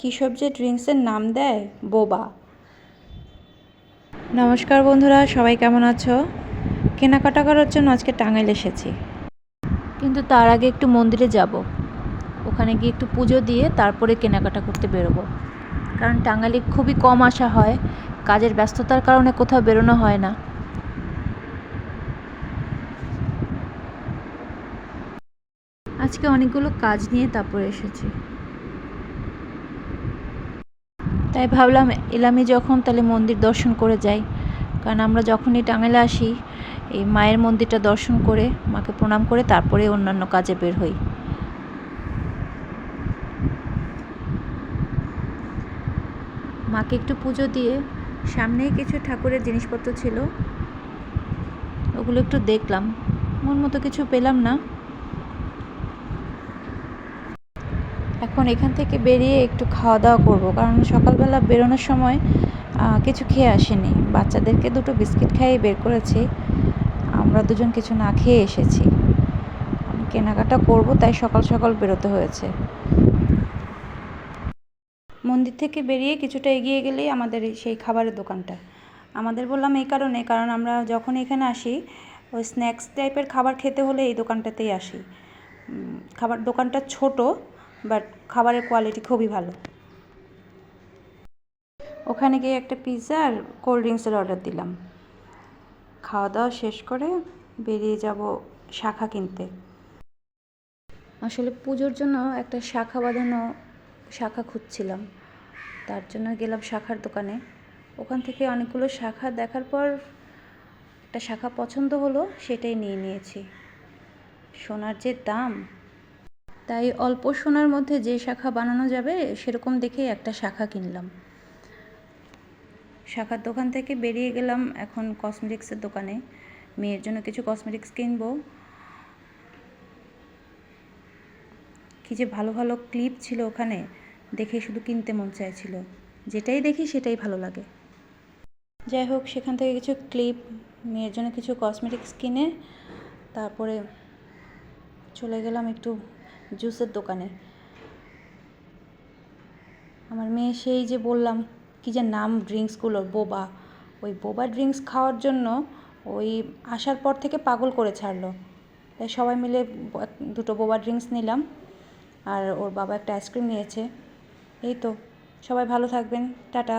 কী সব যে ড্রিঙ্কসের নাম দেয়? বোবা। নমস্কার বন্ধুরা সবাই কেমন আছো? কেনাকাটা করার জন্য আজকে টাঙ্গাইল এসেছি। কিন্তু তার আগে একটু মন্দিরে যাব। ওখানে গিয়ে একটু পুজো দিয়ে তারপরে কেনাকাটা করতে বেরোবো। কারণ টাঙ্গাইলে খুবই কম আসা হয়। কাজের ব্যস্ততার কারণে কোথাও বেরোনো হয় না। আজকে অনেকগুলো কাজ নিয়ে তারপরে এসেছি। তাই ভাবলাম এলামি যখন তাহলে মন্দির দর্শন করে যাই। কারণ আমরা যখনই টাঙ্গাইলে আসি, এই মায়ের মন্দিরটা দর্শন করে, মাকে প্রণাম করে তারপরে অন্যান্য কাজে বের হই। মাকে একটু পুজো দিয়ে সামনেই কিছু ঠাকুরের জিনিসপত্র ছিল, ওগুলো একটু দেখলাম। মন মতো কিছু পেলাম না। এখন এখান থেকে বেরিয়ে একটু খাওয়া দাওয়া করব। কারণ সকালবেলা বেরোনোর সময় কিছু খেয়ে আসেনি। বাচ্চাদেরকে দুটো বিস্কিট খাইয়ে বের করেছি। আমরা দুজন কিছু না খেয়ে এসেছি। কেনাকাটা করব, তাই সকাল সকাল বেরোতে হয়েছে। মন্দির থেকে বেরিয়ে কিছুটা এগিয়ে গেলেই আমাদের সেই খাবারের দোকানটা। আমাদের বললাম এই কারণে, কারণ আমরা যখন এখানে আসি, ওই স্ন্যাক্স টাইপের খাবার খেতে হলে এই দোকানটাতেই আসি। খাবার দোকানটা ছোট বাট খাবারের কোয়ালিটি খুবই ভালো। ওখানে গিয়ে একটা পিৎজা আর কোল্ড ড্রিঙ্কসের অর্ডার দিলাম। খাওয়া দাওয়া শেষ করে বেরিয়ে যাব শাখা কিনতে। আসলে পুজোর জন্য একটা শাখা বাঁধানো শাখা খুঁজছিলাম। তার জন্য গেলাম শাখার দোকানে। ওখান থেকে অনেকগুলো শাখা দেখার পর একটা শাখা পছন্দ হলো, সেটাই নিয়ে নিয়েছি। সোনার যে দাম তাই অল্প সোনার মধ্যে যে শাখা বানানো যাবে, সেরকম দেখেই একটা শাখা কিনলাম। শাখার দোকান থেকে বেরিয়ে গেলাম এখন কসমেটিক্সের দোকানে। মেয়ের জন্য কিছু কসমেটিক্স কিনবো। কি যে ভালো ভালো ক্লিপ ছিল ওখানে, দেখে শুধু কিনতে মন চাইছিল। যেটাই দেখি সেটাই ভালো লাগে। যাই হোক, সেখান থেকে কিছু ক্লিপ মেয়ের জন্য কিছু কসমেটিক্স কিনে, তারপরে চলে গেলাম একটু জুসের দোকানে। আমার মেয়ে সেই যে বললাম, কি যে নাম ড্রিঙ্কসগুলোর বোবা। ওই বোবা ড্রিঙ্কস খাওয়ার জন্য ওই আসার পর থেকে পাগল করে ছাড়লো। তাই সবাই মিলে দুটো বোবা ড্রিঙ্কস নিলাম, আর ওর বাবা একটা আইসক্রিম নিয়েছে। এই তো, সবাই ভালো থাকবেন, টাটা।